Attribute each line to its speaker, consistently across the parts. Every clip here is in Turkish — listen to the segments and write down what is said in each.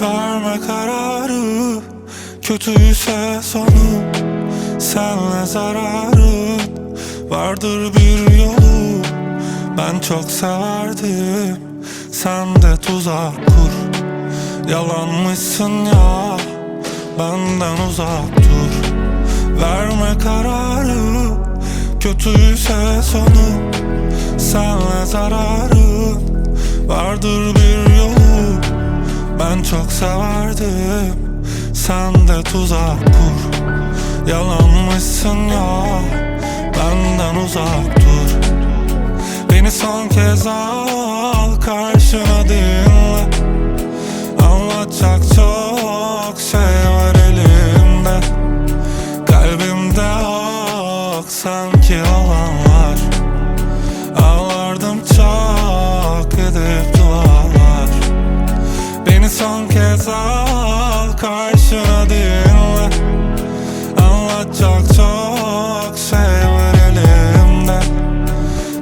Speaker 1: Verme kararı Kötüyse sonu Senle zararı. Vardır bir yolu Ben çok severdim. Sen de tuzak kur Yalanmışsın ya Benden uzak dur. Verme kararı Kötüyse sonu Senle zararı. Vardır bir çok severdim. Sen de tuzak kur. Yalanmışsın ya. Benden uzak dur. Beni son kez al Karşına dinle. Anlatacak çok şey var elimde. Kalbimde yok sanki olanlar son kez al karşına dinle. Anlatacak çok şey var elimde.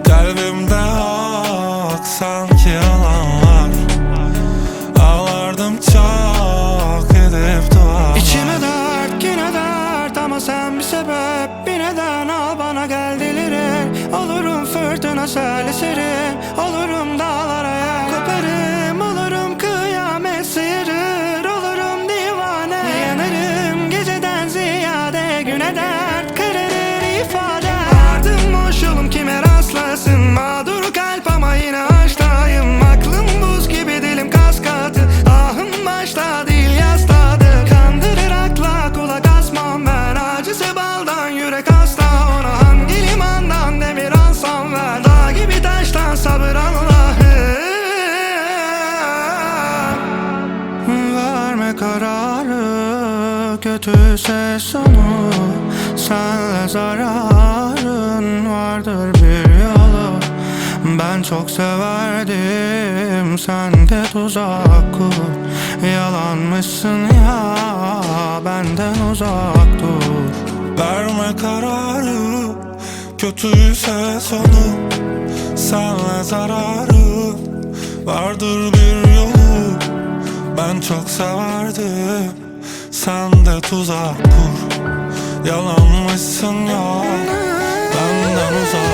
Speaker 1: Kalbimde yok sanki olanlar Ağlardım çok edip dualar.
Speaker 2: İçime dert yine dert ama sen bir sebep. Bir neden al bana gel delirir Olurum fırtına sel eserim Olurum Güne dert Kötüyse sonu Senle zararın Vardır bir yolu. Ben çok severdim Sen de tuzak kur. Yalanmışsın ya Benden uzak dur.
Speaker 1: Verme kararı Kötüyse sonu Senle zararı. Vardır bir yolu Ben çok severdim sen de tuzak kur. Yalanmışsın ya. Benden uzak.